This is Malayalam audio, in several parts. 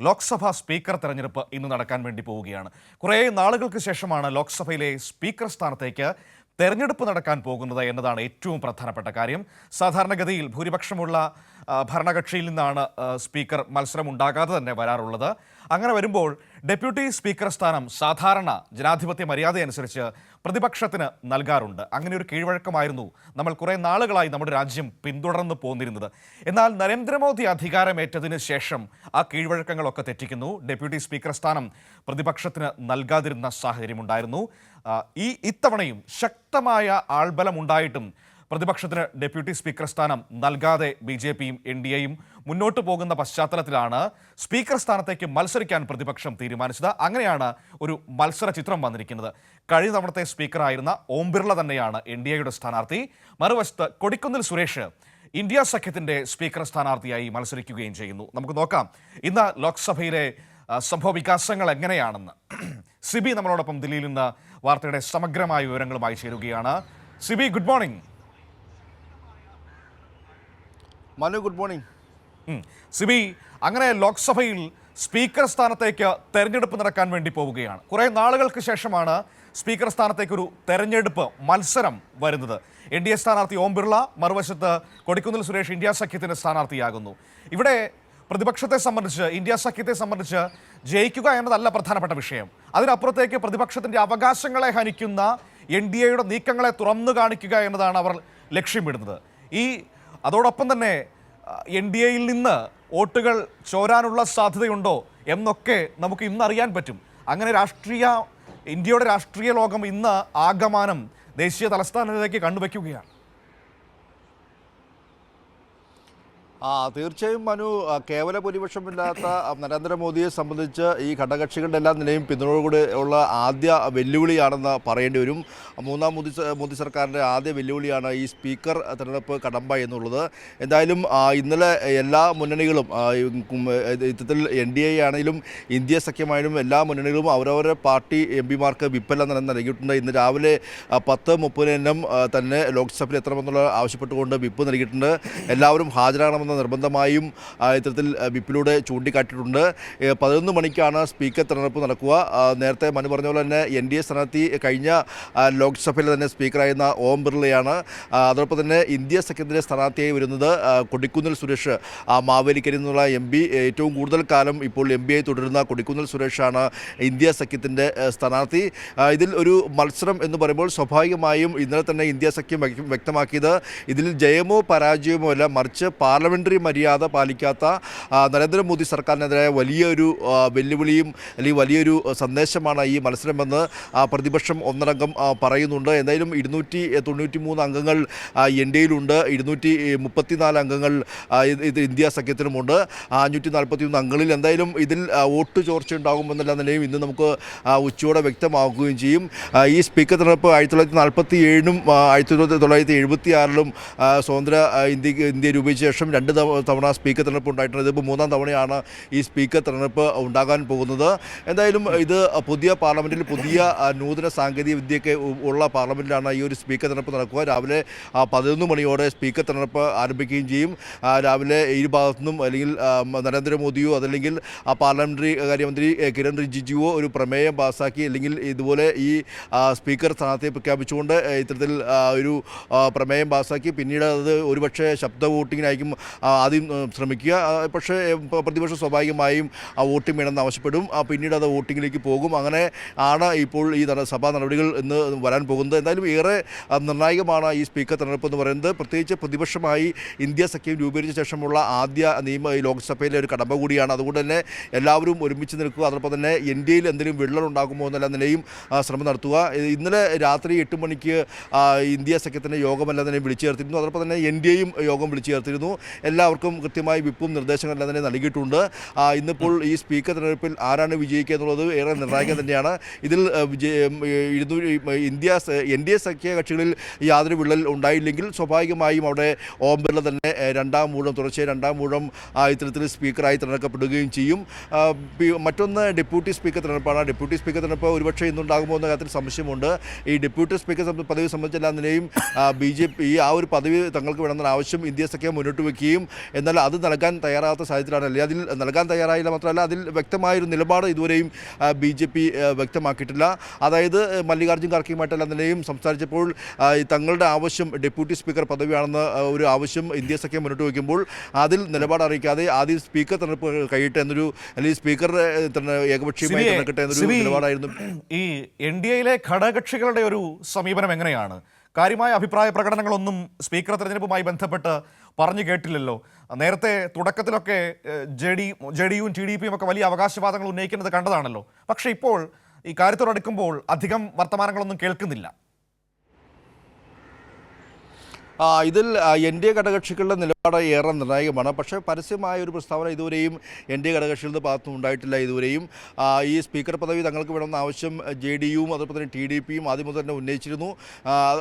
ലോക്സഭാ സ്പീക്കർ തെരഞ്ഞെടുപ്പ് ഇന്ന് നടക്കാൻ വേണ്ടി പോവുകയാണ്. കുറേ നാളുകൾക്ക് ശേഷമാണ് ലോക്സഭയിലെ സ്പീക്കർ സ്ഥാനത്തേക്ക് തെരഞ്ഞെടുപ്പ് നടക്കാൻ പോകുന്നത് എന്നതാണ് ഏറ്റവും പ്രധാനപ്പെട്ട കാര്യം. സാധാരണഗതിയിൽ ഭൂരിപക്ഷമുള്ള ഭരണകക്ഷിയിൽ നിന്നാണ് സ്പീക്കർ മത്സരം ഉണ്ടാകാതെ തന്നെ വരാറുള്ളത്. അങ്ങനെ വരുമ്പോൾ ഡെപ്യൂട്ടി സ്പീക്കർ സ്ഥാനം സാധാരണ ജനാധിപത്യ മര്യാദ അനുസരിച്ച് പ്രതിപക്ഷത്തിന് നൽകാറുണ്ട്. അങ്ങനെ ഒരു കീഴ്വഴക്കമായിരുന്നു നമ്മൾ കുറേ നാളുകളായി നമ്മുടെ രാജ്യം പിന്തുടർന്ന് പോന്നിരുന്നത്. എന്നാൽ നരേന്ദ്രമോദി അധികാരമേറ്റതിന് ശേഷം ആ കീഴ്വഴക്കങ്ങളൊക്കെ തെറ്റിക്കുന്നു. ഡെപ്യൂട്ടി സ്പീക്കർ സ്ഥാനം പ്രതിപക്ഷത്തിന് നൽകാതിരുന്ന സാഹചര്യമുണ്ടായിരുന്നു. ഈ ഇത്തവണയും ശക്തമായ ആൾബലമുണ്ടായിട്ടും പ്രതിപക്ഷത്തിന് ഡെപ്യൂട്ടി സ്പീക്കർ സ്ഥാനം നൽകാതെ ബി ജെ പിയും എൻ ഡി എയും മുന്നോട്ട് പോകുന്ന പശ്ചാത്തലത്തിലാണ് സ്പീക്കർ സ്ഥാനത്തേക്ക് മത്സരിക്കാൻ പ്രതിപക്ഷം തീരുമാനിച്ചത്. അങ്ങനെയാണ് ഒരു മത്സര ചിത്രം വന്നിരിക്കുന്നത്. കഴിഞ്ഞ തവണത്തെ സ്പീക്കറായിരുന്ന ഓം ബിർള തന്നെയാണ് എൻ ഡി എയുടെ സ്ഥാനാർത്ഥി. മറുവശത്ത് കൊടിക്കുന്നിൽ സുരേഷ് ഇന്ത്യ സഖ്യത്തിന്റെ സ്പീക്കർ സ്ഥാനാർത്ഥിയായി മത്സരിക്കുകയും ചെയ്യുന്നു. നമുക്ക് നോക്കാം ഇന്ന് ലോക്സഭയിലെ സംഭവ വികാസങ്ങൾ എങ്ങനെയാണെന്ന്. സിബി നമ്മളോടൊപ്പം ദില്ലിയിൽ നിന്ന് വാർത്തയുടെ സമഗ്രമായ വിവരങ്ങളുമായി ചേരുകയാണ്. Sibi good morning Manu good morning Sibi അങ്ങനെ ലോക്സഭയിൽ സ്പീക്കർ സ്ഥാനത്തേക്ക് തെരഞ്ഞെടുപ്പ് നടക്കാൻ വേണ്ടി പോവുകയാണ്. കുറേ നാളുകൾക്ക് ശേഷമാണ് സ്പീക്കർ സ്ഥാനത്തേക്കൊരു തെരഞ്ഞെടുപ്പ് മത്സരം വരുന്നത്. എൻ ഡി എ സ്ഥാനാർത്ഥി ഓം ബിർള മറുവശത്ത് കൊടിക്കുന്നിൽ സുരേഷ് ഇന്ത്യ സഖ്യത്തിന്റെ സ്ഥാനാർത്ഥിയാകുന്നു. ഇവിടെ പ്രതിപക്ഷത്തെ സംബന്ധിച്ച് ഇന്ത്യ സഖ്യത്തെ സംബന്ധിച്ച് ജയിക്കുക എന്നതല്ല പ്രധാനപ്പെട്ട വിഷയം. അതിനപ്പുറത്തേക്ക് പ്രതിപക്ഷത്തിന്റെ അവകാശങ്ങളെ ഹനിക്കുന്ന എൻ ഡി എയുടെ നീക്കങ്ങളെ തുറന്നു കാണിക്കുക എന്നതാണ് അവർ ലക്ഷ്യമിടുന്നത്. ഈ അതോടൊപ്പം തന്നെ എൻ ഡി എയിൽ നിന്ന് വോട്ടുകൾ ചോരാനുള്ള സാധ്യതയുണ്ടോ എന്നൊക്കെ നമുക്ക് ഇന്ന് അറിയാൻ പറ്റും. അങ്ങനെ രാഷ്ട്രീയ ഇന്ത്യയുടെ രാഷ്ട്രീയ ലോകം ഇന്ന് ആഗമാനം ദേശീയ തലസ്ഥാനത്തേക്ക് കണ്ടുവയ്ക്കുകയാണ്. ആ തീർച്ചയായും മനു കേവല ഭൂരിപക്ഷമില്ലാത്ത നരേന്ദ്രമോദിയെ സംബന്ധിച്ച് ഈ ഘടകകക്ഷികളുടെ എല്ലാ നിലയും പിന്തുണയോടുകൂടി ഉള്ള ആദ്യ വെല്ലുവിളിയാണെന്ന് പറയേണ്ടി വരും. മൂന്നാം മോദി മോദി സർക്കാരിന്റെ ആദ്യ വെല്ലുവിളിയാണ് ഈ സ്പീക്കർ തെരഞ്ഞെടുപ്പ് കടമ്പ എന്നുള്ളത്. എന്തായാലും ഇന്നലെ എല്ലാ മുന്നണികളും യുദ്ധത്തിൽ എൻ ഡി എ ആണെങ്കിലും ഇന്ത്യ സഖ്യമായാലും എല്ലാ മുന്നണികളും അവരവരുടെ പാർട്ടി എം പിമാർക്ക് വിപ്പെല്ലാം തന്നെ നൽകിയിട്ടുണ്ട്. ഇന്ന് രാവിലെ പത്ത് മുപ്പതിനും തന്നെ ലോക്സഭയിൽ എത്തണമെന്നുള്ള ആവശ്യപ്പെട്ടുകൊണ്ട് വിപ്പ് നൽകിയിട്ടുണ്ട്. എല്ലാവരും ഹാജരാകണമെന്ന നിർബന്ധമായും ആ, ഇത്തരത്തിൽ വിപ്പിലൂടെ ചൂണ്ടിക്കാട്ടിയിട്ടുണ്ട്. പതിനൊന്ന് മണിക്കാണ് സ്പീക്കർ തെരഞ്ഞെടുപ്പ് നടക്കുക. നേരത്തെ മനു പറഞ്ഞ പോലെ തന്നെ എൻ ഡി എ സ്ഥാനാർത്ഥി കഴിഞ്ഞ ലോക്സഭയിൽ തന്നെ സ്പീക്കറായിരുന്ന ഓം ബിർളയാണ്. അതോടൊപ്പം തന്നെ ഇന്ത്യ സഖ്യത്തിന്റെ സ്ഥാനാർത്ഥിയായി വരുന്നത് കൊടിക്കുന്നിൽ സുരേഷ് മാവേലിക്കരി നിന്നുള്ള എം പി. ഏറ്റവും കൂടുതൽ കാലം ഇപ്പോൾ എം പി ആയി തുടരുന്ന കൊടിക്കുന്നിൽ സുരേഷാണ് ഇന്ത്യ സഖ്യത്തിന്റെ സ്ഥാനാർത്ഥി. ഇതിൽ ഒരു മത്സരം എന്ന് പറയുമ്പോൾ സ്വാഭാവികമായും ഇന്നലെ തന്നെ ഇന്ത്യ സഖ്യം വ്യക്ത- വ്യക്തമാക്കിയത്. ഇതിൽ ജയമോ പരാജയമോ അല്ല മറിച്ച് പാർലമെന്ററി മര്യാദ പാലിക്കാത്ത നരേന്ദ്രമോദി സർക്കാരിനെതിരായ വലിയൊരു വെല്ലുവിളിയും അല്ലെങ്കിൽ വലിയൊരു സന്ദേശമാണ് ഈ മത്സരമെന്ന് പ്രതിപക്ഷം ഒന്നടങ്കം പറയുന്നുണ്ട്. എന്തായാലും ഇരുന്നൂറ്റി തൊണ്ണൂറ്റി മൂന്ന് അംഗങ്ങൾ എൻ ഡി എയിലുണ്ട് ഇരുന്നൂറ്റി മുപ്പത്തിനാല് അംഗങ്ങൾ ഇത് ഇന്ത്യ സഖ്യത്തിനുമുണ്ട്. അഞ്ഞൂറ്റി നാൽപ്പത്തി ഒന്ന് അംഗങ്ങളിൽ എന്തായാലും ഇതിൽ വോട്ട് ചോർച്ച ഉണ്ടാകുമെന്നുള്ള നിലയും ഇന്ന് നമുക്ക് ഉച്ചയോടെ വ്യക്തമാക്കുകയും ചെയ്യും. ഈ സ്പീക്കർ തെരഞ്ഞെടുപ്പ് ആയിരത്തി തൊള്ളായിരത്തി നാൽപ്പത്തി ഏഴിനും ആയിരത്തി തൊള്ളായിരത്തി എഴുപത്തി ആറിലും സ്വതന്ത്ര ഇന്ത്യ ഇന്ത്യ രൂപീകരിച്ച ശേഷം തവ- തവണ സ്പീക്കർ തെരഞ്ഞെടുപ്പ് ഉണ്ടായിട്ടുണ്ട്. ഇതിപ്പോൾ മൂന്നാം തവണയാണ് ഈ സ്പീക്കർ തെരഞ്ഞെടുപ്പ് ഉണ്ടാകാൻ പോകുന്നത്. എന്തായാലും ഇത് പുതിയ പാർലമെന്റിൽ പുതിയ നൂതന സാങ്കേതിക വിദ്യയൊക്കെ ഉള്ള പാർലമെന്റിലാണ് ഈ ഒരു സ്പീക്കർ തെരഞ്ഞെടുപ്പ് നടക്കുക. രാവിലെ പതിനൊന്ന് മണിയോടെ സ്പീക്കർ തെരഞ്ഞെടുപ്പ് ആരംഭിക്കുകയും ചെയ്യും. രാവിലെ ഇരു ഭാഗത്തു നിന്നും അല്ലെങ്കിൽ നരേന്ദ്രമോദിയോ അതല്ലെങ്കിൽ ആ പാർലമെന്ററി കാര്യമന്ത്രി കിരൺ റിജിജുവോ ഒരു പ്രമേയം പാസ്സാക്കി അല്ലെങ്കിൽ ഇതുപോലെ ഈ സ്പീക്കർ സ്ഥാനാർത്ഥിയെ പ്രഖ്യാപിച്ചുകൊണ്ട് ഇത്തരത്തിൽ ഒരു പ്രമേയം പാസ്സാക്കി പിന്നീട് അത് ഒരുപക്ഷെ ശബ്ദ വോട്ടിങ്ങിനായിരിക്കും ആദ്യം ശ്രമിക്കുക. പക്ഷേ പ്രതിപക്ഷം സ്വാഭാവികമായും വോട്ടിംഗ് വേണമെന്ന് ആവശ്യപ്പെടും. പിന്നീട് അത് വോട്ടിങ്ങിലേക്ക് പോകും. അങ്ങനെ ആണ് ഇപ്പോൾ ഈ സഭാ നടപടികൾ ഇന്ന് വരാൻ പോകുന്നത്. എന്തായാലും ഏറെ നിർണായകമാണ് ഈ സ്പീക്കർ തെരഞ്ഞെടുപ്പ് എന്ന് പറയുന്നത്. പ്രത്യേകിച്ച് പ്രതിപക്ഷമായി ഇന്ത്യ സഖ്യം രൂപീകരിച്ച ശേഷമുള്ള ആദ്യ നിയമ ഈ ലോക്സഭയിലെ ഒരു കടമ്പ കൂടിയാണ്. അതുകൊണ്ട് തന്നെ എല്ലാവരും ഒരുമിച്ച് നിൽക്കുക. അതോടൊപ്പം തന്നെ ഇന്ത്യയിൽ എന്തെങ്കിലും വിള്ളൽ ഉണ്ടാകുമോ എന്നല്ല നിലയും ശ്രമം നടത്തുക. ഇന്നലെ രാത്രി എട്ട് മണിക്ക് ഇന്ത്യ സഖ്യത്തിന്റെ യോഗമെല്ലാം തന്നെ വിളിച്ചു ചേർത്തിരുന്നു അതോടൊപ്പം തന്നെ എൻ ഡി എയും യോഗം വിളിച്ചു ചേർത്തിരുന്നു എല്ലാവർക്കും കൃത്യമായി വിപ്പും നിർദ്ദേശങ്ങളെല്ലാം തന്നെ നൽകിയിട്ടുണ്ട്. ഇന്നിപ്പോൾ ഈ സ്പീക്കർ തെരഞ്ഞെടുപ്പിൽ ആരാണ് വിജയിക്കുക എന്നുള്ളത് ഏറെ നിർണായകം തന്നെയാണ്. ഇതിൽ ഇന്ത്യ എൻ ഡി എ സഖ്യ കക്ഷികളിൽ യാതൊരു വിള്ളൽ ഉണ്ടായില്ലെങ്കിൽ സ്വാഭാവികമായും അവിടെ ഓം ബിർള തന്നെ രണ്ടാം മൂഴം തുടർച്ചയായി രണ്ടാം മൂഴം ഇത്തരത്തിൽ സ്പീക്കറായി തിരഞ്ഞെടുക്കപ്പെടുകയും ചെയ്യും. മറ്റൊന്ന് ഡെപ്യൂട്ടി സ്പീക്കർ തിരഞ്ഞെടുപ്പാണ്. ഡെപ്യൂട്ടി സ്പീക്കർ തിരഞ്ഞെടുപ്പ് ഒരുപക്ഷെ ഇന്നുണ്ടാകുമോ എന്ന കാര്യത്തിൽ സംശയമുണ്ട്. ഈ ഡെപ്യൂട്ടി സ്പീക്കർ പദവി സംബന്ധിച്ചെല്ലാം നിലയും ബി ജെ പി ആ ഒരു പദവി തങ്ങൾക്ക് വേണമെന്ന ആവശ്യം ഇന്ത്യ സഖ്യം മുന്നോട്ട് വയ്ക്കുകയും നൽകുകയും എന്നാൽ അത് നൽകാൻ തയ്യാറാകാത്ത സാഹചര്യത്തിലാണ്. അല്ലെങ്കിൽ അതിൽ നൽകാൻ തയ്യാറായില്ല മാത്രമല്ല അതിൽ വ്യക്തമായൊരു നിലപാട് ഇതുവരെയും ബി ജെ പി വ്യക്തമാക്കിയിട്ടില്ല. അതായത് മല്ലികാർജുൻ ഖാർഗെയുമായിട്ടെല്ലാം നിലയും. സംസാരിച്ചപ്പോൾ തങ്ങളുടെ ആവശ്യം ഡെപ്യൂട്ടി സ്പീക്കർ പദവിയാണെന്ന് ഒരു ആവശ്യം ഇന്ത്യ സഖ്യം മുന്നോട്ട് വയ്ക്കുമ്പോൾ അതിൽ നിലപാട് അറിയിക്കാതെ ആദ്യം സ്പീക്കർ തെരഞ്ഞെടുപ്പ് കഴിയട്ടെ എന്നൊരു അല്ലെങ്കിൽ സ്പീക്കറുടെ ഏകപക്ഷീയമായി തിരഞ്ഞെടുക്കട്ടെ എന്നൊരു നിലപാടായിരുന്നു. ഈ എൻ ഡി എയിലെ ഘടകകക്ഷികളുടെ ഒരു സമീപനം എങ്ങനെയാണ്? കാര്യമായ അഭിപ്രായ പ്രകടനങ്ങളൊന്നും സ്പീക്കർ തെരഞ്ഞെടുപ്പുമായി ബന്ധപ്പെട്ട് പറഞ്ഞു കേട്ടില്ലല്ലോ. നേരത്തെ തുടക്കത്തിലൊക്കെ ജെ ഡി ജെ ഡി യുവും ടി ഡി പിയും ഒക്കെ വലിയ അവകാശവാദങ്ങൾ ഉന്നയിക്കുന്നത് കണ്ടതാണല്ലോ. പക്ഷേ ഇപ്പോൾ ഈ കാര്യത്തോടടുക്കുമ്പോൾ അധികം വർത്തമാനങ്ങളൊന്നും കേൾക്കുന്നില്ല. ഇതിൽ എൻ ഡി എ ഘടകകക്ഷികളുടെ നിലപാട് ഏറെ നിർണായകമാണ്. പക്ഷേ പരസ്യമായ ഒരു പ്രസ്താവന ഇതുവരെയും എൻ ഡി എ ഘടകകക്ഷികളുടെ ഭാഗത്തും ഉണ്ടായിട്ടില്ല ഇതുവരെയും. ഈ സ്പീക്കർ പദവി തങ്ങൾക്ക് വേണമെന്ന ആവശ്യം ജെ ഡി യുവും അതുപോലെ തന്നെ ടി ഡി പിയും ആദ്യം മുതൽ തന്നെ ഉന്നയിച്ചിരുന്നു.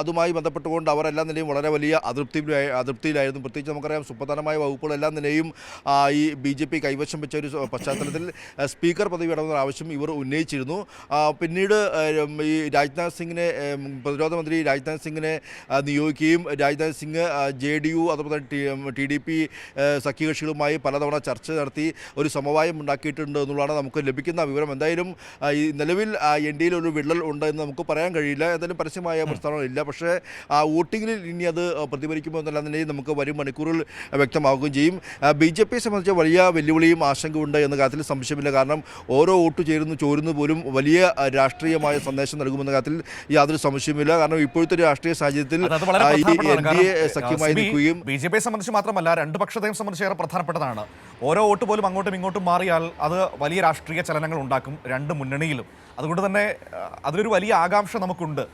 അതുമായി ബന്ധപ്പെട്ടുകൊണ്ട് അവരെല്ലാം നിലയും വളരെ വലിയ അതൃപ്തി അതൃപ്തിയിലായിരുന്നു. പ്രത്യേകിച്ച് നമുക്കറിയാം സുപ്രധാനമായ വകുപ്പുകളെല്ലാം നിലയും ആ, ഈ ബി ജെ പി കൈവശം വെച്ച ഒരു പശ്ചാത്തലത്തിൽ സ്പീക്കർ പദവി വേണമെന്ന ആവശ്യം ഇവർ ഉന്നയിച്ചിരുന്നു. പിന്നീട് ഈ രാജ്നാഥ് സിംഗിനെ പ്രതിരോധ മന്ത്രി രാജ്നാഥ് സിംഗിനെ നിയോഗിക്കുകയും Rajnath Singh J D U അതുപോലെ തന്നെ ടി ഡി പി സഖ്യകക്ഷികളുമായി പലതവണ ചർച്ച നടത്തി ഒരു സമവായം ഉണ്ടാക്കിയിട്ടുണ്ട് എന്നുള്ളതാണ് നമുക്ക് ലഭിക്കുന്ന വിവരം. എന്തായാലും ഈ നിലവിൽ എൻ ഡി ഒരു വിള്ളൽ ഉണ്ട് എന്ന് നമുക്ക് പറയാൻ കഴിയില്ല. എന്തായാലും പരസ്യമായ പ്രസ്താവന ഇല്ല പക്ഷേ ആ വോട്ടിങ്ങിൽ ഇനി അത് പ്രതിഫലിക്കുമോ എന്നുള്ള നിലയിൽ നമുക്ക് വരും മണിക്കൂറിൽ വ്യക്തമാവുകയും ചെയ്യും. ബി ജെ പിയെ സംബന്ധിച്ച് വലിയ വെല്ലുവിളിയും ആശങ്കയുണ്ട് എന്ന കാര്യത്തിൽ സംശയമില്ല. കാരണം ഓരോ വോട്ട് ചേരുന്നു ചോരുന്നു പോലും വലിയ രാഷ്ട്രീയമായ സന്ദേശം നൽകുമെന്ന കാര്യത്തിൽ യാതൊരു സംശയമില്ല കാരണം ഇപ്പോഴത്തെ രാഷ്ട്രീയ സാഹചര്യത്തിൽ എൻ ഡി എ സഖ്യമായി നിൽക്കുകയും ബി ജെ പിയെ സംബന്ധിച്ച് മാത്രമല്ല രണ്ട് പക്ഷത്തെയും സംബന്ധിച്ചേറെ പ്രധാനപ്പെട്ടതാണ്. ഓരോ വോട്ട് പോലും അങ്ങോട്ടും ഇങ്ങോട്ടും മാറിയാൽ അത് വലിയ രാഷ്ട്രീയ ചലനങ്ങൾ ഉണ്ടാക്കും രണ്ട് മുന്നണിയിലും. അതുകൊണ്ട് തന്നെ അതിലൊരു വലിയ ആകാംക്ഷ നമുക്കുണ്ട്.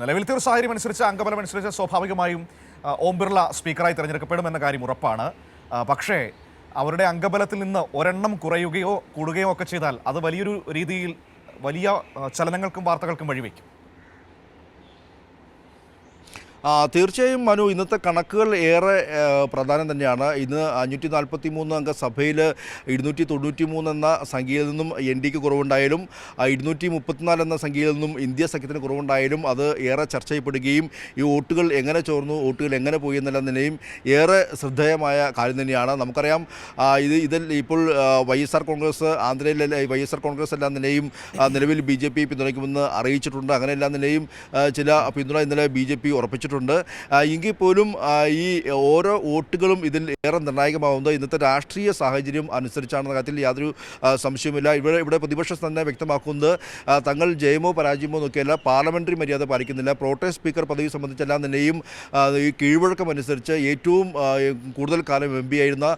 നിലവിലത്തെ ഒരു സാഹചര്യം അനുസരിച്ച് അംഗബലം അനുസരിച്ച് സ്വാഭാവികമായും ഓം ബിർള സ്പീക്കറായി തിരഞ്ഞെടുക്കപ്പെടുമെന്ന കാര്യം ഉറപ്പാണ്. പക്ഷേ അവരുടെ അംഗബലത്തിൽ നിന്ന് ഒരെണ്ണം കുറയുകയോ കൂടുകയോ ഒക്കെ ചെയ്താൽ അത് വലിയൊരു രീതിയിൽ വലിയ ചലനങ്ങൾക്കും വാർത്തകൾക്കും വഴിവെക്കും. തീർച്ചയായും മനു ഇന്നത്തെ കണക്കുകൾ ഏറെ പ്രധാനം തന്നെയാണ്. ഇന്ന് അഞ്ഞൂറ്റി നാൽപ്പത്തി മൂന്ന് അംഗ സഭയിൽ ഇരുന്നൂറ്റി തൊണ്ണൂറ്റി മൂന്ന് എന്ന സംഖ്യയിൽ നിന്നും എൻ ഡിക്ക് കുറവുണ്ടായാലും ഇരുന്നൂറ്റി മുപ്പത്തിനാല് എന്ന സംഖ്യയിൽ നിന്നും ഇന്ത്യ സഖ്യത്തിന് കുറവുണ്ടായാലും അത് ഏറെ ചർച്ച ചെയ്യപ്പെടുകയും ഈ വോട്ടുകൾ എങ്ങനെ ചോർന്നു വോട്ടുകൾ എങ്ങനെ പോയി എന്നുള്ള നിലയും ഏറെ ശ്രദ്ധേയമായ കാര്യം തന്നെയാണ്. നമുക്കറിയാം ഇത് ഇതിൽ ഇപ്പോൾ വൈ എസ് ആർ കോൺഗ്രസ് ആന്ധ്രയിലെ വൈ എസ് ആർ കോൺഗ്രസ് എല്ലാ നിലയും നിലവിൽ ബി ജെ പി പിന്തുണയ്ക്കുമെന്ന് അറിയിച്ചിട്ടുണ്ട്. അങ്ങനെ എല്ലാ നിലയും ചില പിന്തുണ ഇന്നലെ ബി ജെ പി ആ, എങ്കിൽ പോലും ഈ ഓരോ വോട്ടുകളും ഇതിൽ ഏറെ നിർണായകമാവുന്നത് ഇന്നത്തെ രാഷ്ട്രീയ സാഹചര്യം അനുസരിച്ചാണെന്ന കാര്യത്തിൽ യാതൊരു സംശയവുമില്ല. ഇവിടെ ഇവിടെ പ്രതിപക്ഷം തന്നെ വ്യക്തമാക്കുന്നത് തങ്ങൾ ജയമോ പരാജയമോ നോക്കിയല്ല പാർലമെന്ററി മര്യാദ പാലിക്കുന്നില്ല പ്രോട്ടേം സ്പീക്കർ പദവി സംബന്ധിച്ചെല്ലാം ആ, ഈ കീഴ്വഴക്കമനുസരിച്ച് ഏറ്റവും കൂടുതൽ കാലം എം പി ആയിരുന്ന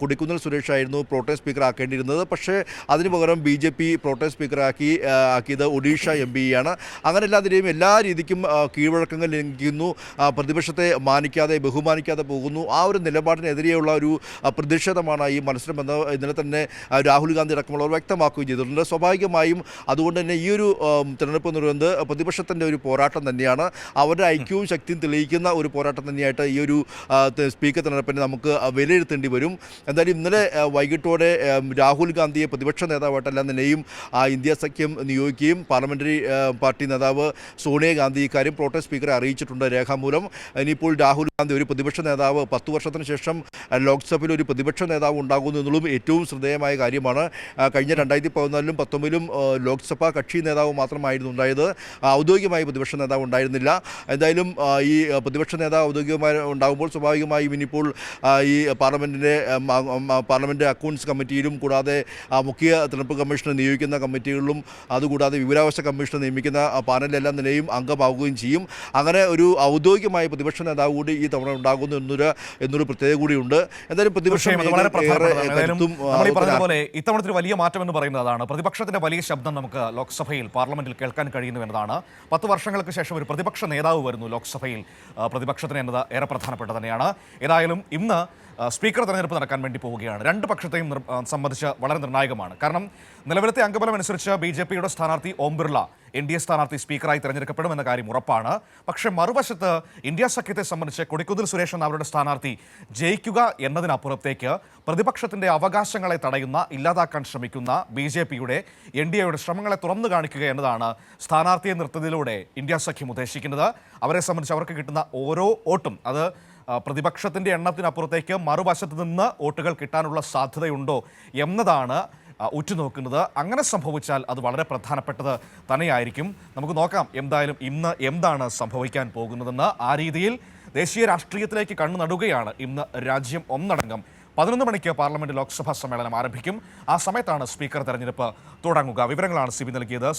കൊടിക്കുന്നിൽ സുരേഷ് ആയിരുന്നു പ്രോട്ടേം സ്പീക്കർ ആക്കേണ്ടിയിരുന്നത്. പക്ഷേ അതിന് പകരം B J P pro tem സ്പീക്കറാക്കി ആക്കിയത് ഒഡീഷ എം ആണ് അങ്ങനെ എല്ലാത്തിനെയും എല്ലാ രീതിക്കും കീഴ്വഴക്കങ്ങൾ ലംഘിക്കുന്നു. പ്രതിപക്ഷത്തെ മാനിക്കാതെ ബഹുമാനിക്കാതെ പോകുന്നു. ആ ഒരു നിലപാടിനെതിരെയുള്ള ഒരു പ്രതിഷേധമാണ് ഈ മത്സരമെന്ന് ഇന്നലെ തന്നെ രാഹുൽ ഗാന്ധി അടക്കമുള്ളവർ വ്യക്തമാക്കുകയും ചെയ്തിട്ടുണ്ട്. സ്വാഭാവികമായും അതുകൊണ്ട് തന്നെ ഈ ഒരു തിരഞ്ഞെടുപ്പ് എന്ന് പറയുന്നത് പ്രതിപക്ഷത്തിന്റെ ഒരു പോരാട്ടം തന്നെയാണ്. അവരുടെ ഐക്യവും ശക്തിയും തെളിയിക്കുന്ന ഒരു പോരാട്ടം തന്നെയായിട്ട് ഈ ഒരു സ്പീക്കർ തെരഞ്ഞെടുപ്പിനെ നമുക്ക് വിലയിരുത്തേണ്ടി വരും. എന്തായാലും ഇന്നലെ വൈകിട്ടോടെ രാഹുൽ ഗാന്ധിയെ പ്രതിപക്ഷ നേതാവായിട്ടെല്ലാം തന്നെയും ഇന്ത്യ സഖ്യം നിയോഗിക്കുകയും പാർലമെന്ററി പാർട്ടി നേതാവ് സോണിയാഗാന്ധി ഇക്കാര്യം പ്രോട്ടം സ്പീക്കറെ അറിയിച്ചിട്ടുണ്ട്. രേഖാമൂലം. ഇനിയിപ്പോൾ രാഹുൽ ഗാന്ധി ഒരു പ്രതിപക്ഷ നേതാവ് പത്ത് വർഷത്തിന് ശേഷം ലോക്സഭയിൽ ഒരു പ്രതിപക്ഷ നേതാവ് ഉണ്ടാകുന്നു എന്നുള്ളതും ഏറ്റവും ശ്രദ്ധേയമായ കാര്യമാണ്. കഴിഞ്ഞ രണ്ടായിരത്തി പതിനാലിലും പത്തൊമ്പതിലും ലോക്സഭാ കക്ഷി നേതാവ് മാത്രമായിരുന്നു ഉണ്ടായത്. ഔദ്യോഗികമായി പ്രതിപക്ഷ നേതാവ് ഉണ്ടായിരുന്നില്ല. എന്തായാലും ഈ പ്രതിപക്ഷ നേതാവ് ഔദ്യോഗികമായി ഉണ്ടാകുമ്പോൾ സ്വാഭാവികമായും ഇനിയിപ്പോൾ ഈ പാർലമെന്റിന്റെ പാർലമെന്റ് അക്കൗണ്ട്സ് കമ്മിറ്റിയിലും കൂടാതെ മുഖ്യ തെരഞ്ഞെടുപ്പ് കമ്മീഷനെ നിയോഗിക്കുന്ന കമ്മിറ്റികളിലും അതുകൂടാതെ വിവരാവകാശ കമ്മീഷനെ നിയമിക്കുന്ന പാനലിലെല്ലാം നിലയും അംഗമാവുകയും ചെയ്യും. അങ്ങനെ ഒരു ഔദ്യോഗികമായ പ്രതിപക്ഷ നേതാവ് കൂടി ഈ തവണ ഉണ്ടാകുന്നു എന്നൊരു എന്നൊരു പ്രത്യേകത കൂടിയുണ്ട്. എന്തായാലും പ്രതിപക്ഷം ഇത്തവണത്തെ ഒരു വലിയ മാറ്റം എന്ന് പറയുന്നത് അതാണ്. പ്രതിപക്ഷത്തിന്റെ വലിയ ശബ്ദം നമുക്ക് ലോക്സഭയിൽ പാർലമെന്റിൽ കേൾക്കാൻ കഴിയുന്നു എന്നതാണ്. പത്ത് വർഷങ്ങൾക്ക് ശേഷം ഒരു പ്രതിപക്ഷ നേതാവ് വരുന്നു ലോക്സഭയിൽ. പ്രതിപക്ഷത്തിന് എന്നത് ഏറെ പ്രധാനപ്പെട്ട തന്നെയാണ്. ഏതായാലും ഇന്ന് സ്പീക്കർ തെരഞ്ഞെടുപ്പ് നടക്കാൻ വേണ്ടി പോവുകയാണ്. രണ്ട് പക്ഷത്തെയും സംബന്ധിച്ച് വളരെ നിർണായകമാണ്. കാരണം നിലവിലത്തെ അംഗബലം അനുസരിച്ച് ബി ജെ പിയുടെ സ്ഥാനാർത്ഥി Om Birla N D A സ്ഥാനാർത്ഥി സ്പീക്കറായി തിരഞ്ഞെടുക്കപ്പെടുമെന്ന കാര്യം ഉറപ്പാണ്. പക്ഷേ മറുവശത്ത് ഇന്ത്യ സഖ്യത്തെ സംബന്ധിച്ച് കൊടിക്കുതിൽ സുരേഷ് എന്ന അവരുടെ സ്ഥാനാർത്ഥി ജയിക്കുക എന്നതിനപ്പുറത്തേക്ക് പ്രതിപക്ഷത്തിന്റെ അവകാശങ്ങളെ തടയുന്ന ഇല്ലാതാക്കാൻ ശ്രമിക്കുന്ന ബി ജെ പിയുടെ എൻ ഡി എയുടെ ശ്രമങ്ങളെ തുറന്നു കാണിക്കുക എന്നതാണ് സ്ഥാനാർത്ഥിയെ നിർത്തുന്നതിലൂടെ ഇന്ത്യ സഖ്യം ഉദ്ദേശിക്കുന്നത്. അവരെ സംബന്ധിച്ച് അവർക്ക് കിട്ടുന്ന ഓരോ വോട്ടും അത് പ്രതിപക്ഷത്തിന്റെ എണ്ണത്തിനപ്പുറത്തേക്ക് മറുവശത്ത് നിന്ന് വോട്ടുകൾ കിട്ടാനുള്ള സാധ്യതയുണ്ടോ എന്നതാണ് ഉറ്റുനോക്കുന്നത്. അങ്ങനെ സംഭവിച്ചാൽ അത് വളരെ പ്രധാനപ്പെട്ടത് തന്നെയായിരിക്കും. നമുക്ക് നോക്കാം എന്തായാലും ഇന്ന് എന്താണ് സംഭവിക്കാൻ പോകുന്നതെന്ന്. ആ രീതിയിൽ ദേശീയ രാഷ്ട്രീയത്തിലേക്ക് കണ്ണു നടുകയാണ് ഇന്ന് രാജ്യം ഒന്നടങ്കം. പതിനൊന്ന് മണിക്ക് പാർലമെന്റ് ലോക്സഭാ സമ്മേളനം ആരംഭിക്കും. ആ സമയത്താണ് സ്പീക്കർ തെരഞ്ഞെടുപ്പ് തുടങ്ങുക. വിവരങ്ങളാണ് സിബി നൽകിയത്.